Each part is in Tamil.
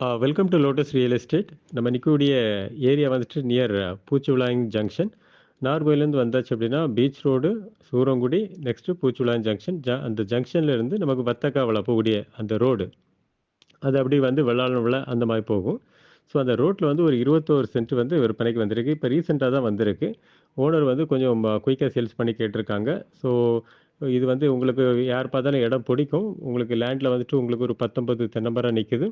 Welcome to lotus real estate நம்ம நிற்கக்கூடிய ஏரியா வந்துட்டு நியர் பூச்சிவிளாங் ஜங்ஷன் நார்கோயிலேருந்து வந்தாச்சு அப்படின்னா பீச் ரோடு சூரங்குடி நெக்ஸ்ட்டு பூச்சிவிளாங் ஜங்ஷன் ஜ அந்த ஜங்ஷன்லேருந்து நமக்கு வத்தக்காவளை போகக்கூடிய அந்த ரோடு அது அப்படி வந்து வெள்ளாளம்ல அந்த மாதிரி போகும். ஸோ அந்த ரோட்டில் வந்து ஒரு இருபத்தோரு சென்ட் வந்து விற்பனைக்கு வந்திருக்கு. இப்போ ரீசெண்டாக தான் வந்திருக்கு. ஓனர் வந்து கொஞ்சம் uh, குயிக்காக சேல்ஸ் பண்ணி கேட்டிருக்காங்க. ஸோ இது வந்து உங்களுக்கு யார் பார்த்தாலும் இடம் பிடிக்கும். உங்களுக்கு லேண்டில் வந்துட்டு உங்களுக்கு ஒரு பத்தொன்பது தென்னம்பரம் நிற்குது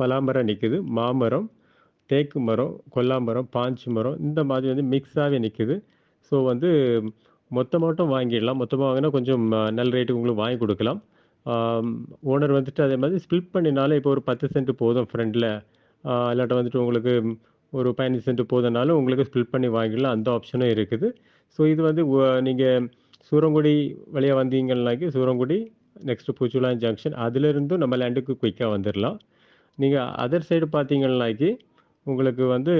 பலாமரம் நிற்குது மாமரம் தேக்கு மரம் கொல்லாமரம் பாஞ்சு மரம் இந்த மாதிரி வந்து மிக்ஸாகவே நிற்குது ஸோ வந்து மொத்தமாட்டம் வாங்கிடலாம். மொத்தமாக வாங்கினா கொஞ்சம் நல்ல ரேட்டுக்கு உங்களுக்கு வாங்கி கொடுக்கலாம். ஓனர் வந்துட்டு அதே மாதிரி ஸ்பிளிட் பண்ணினாலும் இப்போ ஒரு பத்து சென்ட் போதும் ஃப்ரெண்டில் இல்லாட்ட வந்துட்டு உங்களுக்கு ஒரு பதினஞ்சு சென்ட் போதுனாலும் உங்களுக்கு ஸ்பிளிட் பண்ணி வாங்கிடலாம். அந்த ஆப்ஷனும் இருக்குது. ஸோ இது வந்து நீங்கள் சூரங்குடி வழியாக வந்தீங்கன்னாக்கி சூரங்குடி நெக்ஸ்ட்டு பூச்சுலாம் ஜங்ஷன் அதுலேருந்தும் நம்ம லேண்டுக்கு குயிக்காக வந்துடலாம். நீங்கள் அதர் சைடு பார்த்தீங்கன்னாக்கி உங்களுக்கு வந்து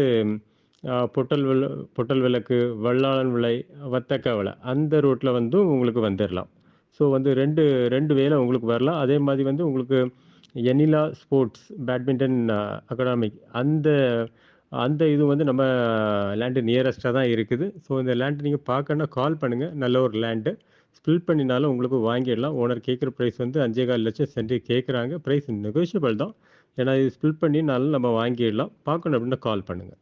பொட்டல் வில பொட்டல் விளக்கு வல்லாளன் விலை வத்தக்க விலை அந்த ரூட்டில் வந்து உங்களுக்கு வந்துடலாம் ஸோ வந்து ரெண்டு ரெண்டு வேலை உங்களுக்கு வரலாம். அதே மாதிரி வந்து உங்களுக்கு எனிலா ஸ்போர்ட்ஸ் பேட்மிண்டன் அகாடமிக் அந்த அந்த இது வந்து நம்ம லேண்டு நியரஸ்ட்டாக தான் இருக்குது. ஸோ இந்த லேண்டு நீங்கள் பார்க்கணுன்னா கால் பண்ணுங்கள் நல்ல ஒரு லேண்டு ஸ்பில் பண்ணினாலும் உங்களுக்கு வாங்கிடலாம். ஓனர் கேட்குற ப்ரைஸ் வந்து அஞ்சே கால் லட்சம் சென்ட் கேட்குறாங்க. ப்ரைஸ் நெகோஷியபிள் தான். ஏன்னா இது ஸ்பில் பண்ணினாலும் நம்ம வாங்கிடலாம். பார்க்கணும் அப்படின்னா கால் பண்ணுங்கள்